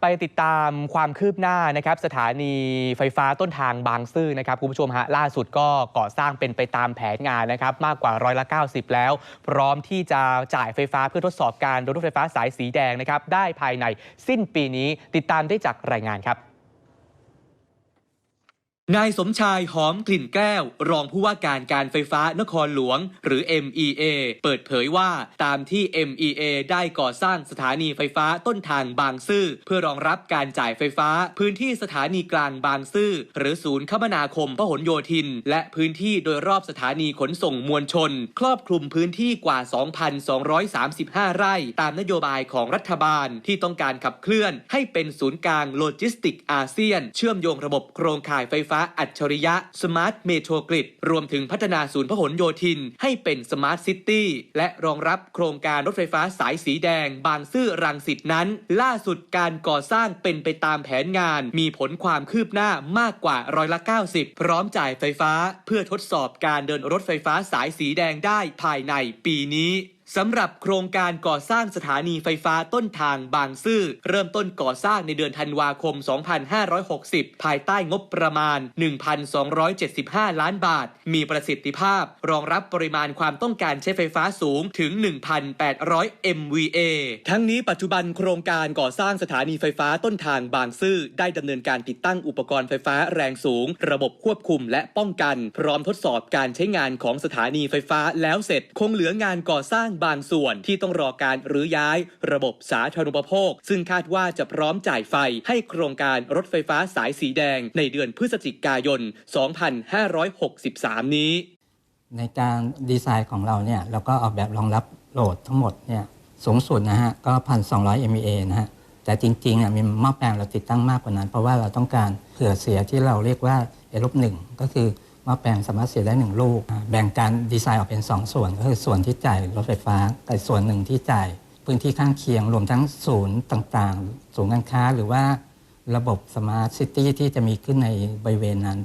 ไปติดตามความคืบหน้านะครับสถานีไฟฟ้าต้นทางบางซื่อนะครับคุณผู้ชมฮะล่าสุดก็ก่อสร้างเป็นไปตามแผนงานนะครับมากกว่าร้อยละ 90 แล้ว พร้อมที่จะจ่ายไฟฟ้าเพื่อทดสอบการรถไฟฟ้าสายสีแดงนะครับได้ภายในสิ้นปีนี้ติดตามได้จากรายงานครับ นายสมชายหอมกลิ่นแก้ว รองผู้ว่าการการไฟฟ้านครหลวง หรือ MEA เปิดเผยว่าตามที่ MEA ได้ก่อสร้างสถานีไฟฟ้าต้นทางบางซื่อเพื่อรองรับการจ่ายไฟฟ้า พื้นที่สถานีกลางบางซื่อหรือศูนย์คมนาคมพหลโยธิน และพื้นที่โดยรอบสถานีขนส่งมวลชน ครอบคลุมพื้นที่กว่า 2,235 ไร่ ตามนโยบายของรัฐบาลที่ต้องการขับเคลื่อน ให้เป็นศูนย์กลางโลจิสติกอาเซียน เชื่อมโยงระบบโครงข่ายไฟฟ้าอัจฉริยะสมาร์ทเมโทรกริดรวมถึงพัฒนาศูนย์พหลโยธิน ให้เป็นสมาร์ทซิตี้และรองรับโครงการรถไฟฟ้าสายสีแดง บางซื่อรังสิตนั้น ล่าสุดการก่อสร้างเป็นไปตามแผนงาน มีผลความคืบหน้ามากกว่าร้อยละ 90 พร้อมจ่ายไฟฟ้า เพื่อทดสอบการเดินรถไฟฟ้าสายสีแดงได้ภายในปีนี้ สำหรับโครงการก่อสร้างสถานีไฟฟ้าต้นทางบางซื่อ เริ่มต้นก่อสร้างในเดือนธันวาคม 2560 ภายใต้งบประมาณ 1,275 ล้านบาท มีประสิทธิภาพ รองรับปริมาณความต้องการใช้ไฟฟ้าสูงถึง 1,800 MVA ทั้งนี้ปัจจุบันโครงการก่อสร้างสถานีไฟฟ้าต้นทางบางซื่อ ได้ดำเนินการติดตั้งอุปกรณ์ไฟฟ้าแรงสูง ระบบควบคุมและป้องกัน พร้อมทดสอบการใช้งานของสถานีไฟฟ้าแล้วเสร็จคงเหลืองานก่อสร้างบางส่วนที่ต้องรอการรื้อย้าย ระบบสาธารณูปโภค ซึ่งคาดว่าจะพร้อมจ่ายไฟให้โครงการรถไฟฟ้าสายสีแดง ในเดือนพฤศจิกายน 2563 นี้ ในการดีไซน์ของเราเนี่ยเราก็ออกแบบรองรับโหลดทั้งหมดเนี่ยสูงสุดนะฮะก็ 1,200 MVA นะฮะแต่จริงๆอะมีหม้อแปลงเราติดตั้งมากกว่านั้น เพราะว่าเราต้องการเผื่อเสียที่เราเรียกว่าเอลบหนึ่งก็คือ ว่าแปลงสามารถเสียได้หนึ่งลูก แบ่งการดีไซน์ออกเป็น 2 ส่วน ก็คือส่วนที่จ่ายรถไฟฟ้ากับส่วนหนึ่งที่จ่ายพื้นที่ข้างเคียงรวมทั้งศูนย์ต่างๆ ศูนย์การค้าหรือว่าระบบสมาร์ทซิตี้ที่จะมีขึ้นในบริเวณนั้น